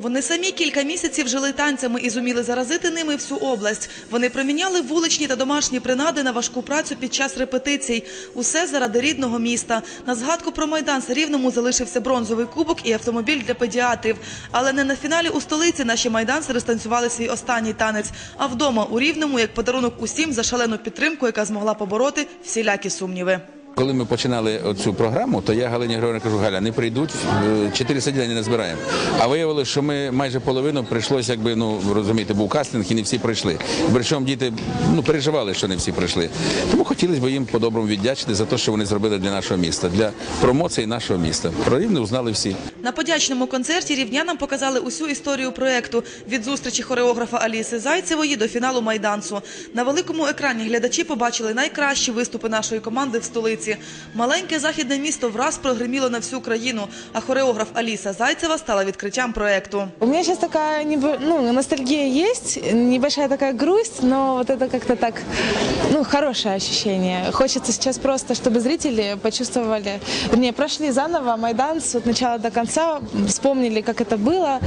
Вони самі кілька місяців жили танцями і зуміли заразити ними всю область. Вони проміняли вуличні та домашні принади на важку працю під час репетицій. Усе заради рідного міста. На згадку про майдан Рівному залишився бронзовий кубок і автомобіль для педіатрів. Але не на фіналі у столиці наші майданцери станцювали свій останній танець, а вдома у Рівному як подарунок усім за шалену підтримку, яка змогла побороти всілякі сумніви. Коли ми починали цю програму, то я Галині Григорівні кажу, Галя, не прийдуть, е, чотири сидіння не збираємо. А виявилося, що ми майже половину прийшлося, якби, ну, розумієте, був кастинг і не всі прийшли. Причому діти ну, переживали, що не всі прийшли. Тому хотілося б їм по-доброму віддячити за те, що вони зробили для нашого міста, для промоції нашого міста. Про Рівне узнали всі. На подячному концерті рівнянам показали усю історію проекту від зустрічі хореографа Аліси Зайцевої до фіналу майданцу. На великому екрані глядачі побачили найкращі виступи нашої команди в столиці Маленьке західне місто враз прогриміло на всю країну, а хореограф Аліса Зайцева стала відкриттям проекту. У меня сейчас такая небо- ну, ностальгия есть, небольшая такая грусть, но вот это как-то так, ну, хорошее ощущение. Хочется сейчас просто, чтобы зрители почувствовали, вернее, прошли заново Майдан с от начала до конца, вспомнили, как это было.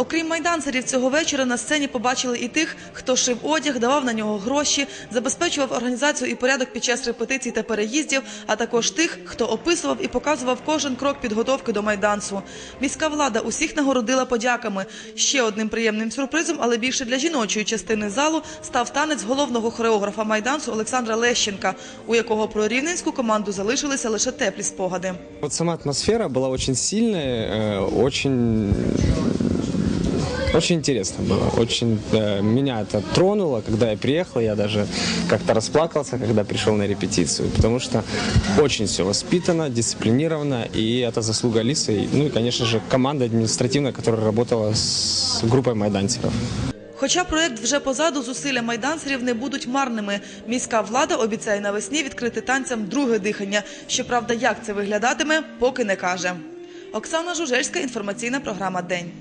Окрім майданцерів, цього вечора на сцені побачили і тих, хто шив одяг, давав на нього гроші, забезпечував організацію і порядок під час репетицій та переїздів, а також тих, хто описував і показував кожен крок підготовки до майданцу. Міська влада усіх нагородила подяками. Ще одним приємним сюрпризом, але більше для жіночої частини залу, став танець головного хореографа майданцу Олександра Лещенка, у якого про рівненську команду залишилися лише теплі спогади. Вот сама атмосфера была очень сильная, э, очень очень интересно было, очень э, меня это тронуло, когда я приехал, я даже как-то расплакался, когда пришел на репетицию, потому что очень все воспитано, дисциплинировано, и это заслуга Алисы, ну и, конечно же, команда административная, которая работала с группой майданцеров. Хоча проект вже позаду, зусилля майданцерів не будуть марними. Міська влада обіцяє навесні відкрити танцям друге дихання. Щоправда, як це виглядатиме, поки не каже. Оксана Жужельська, інформаційна програма День.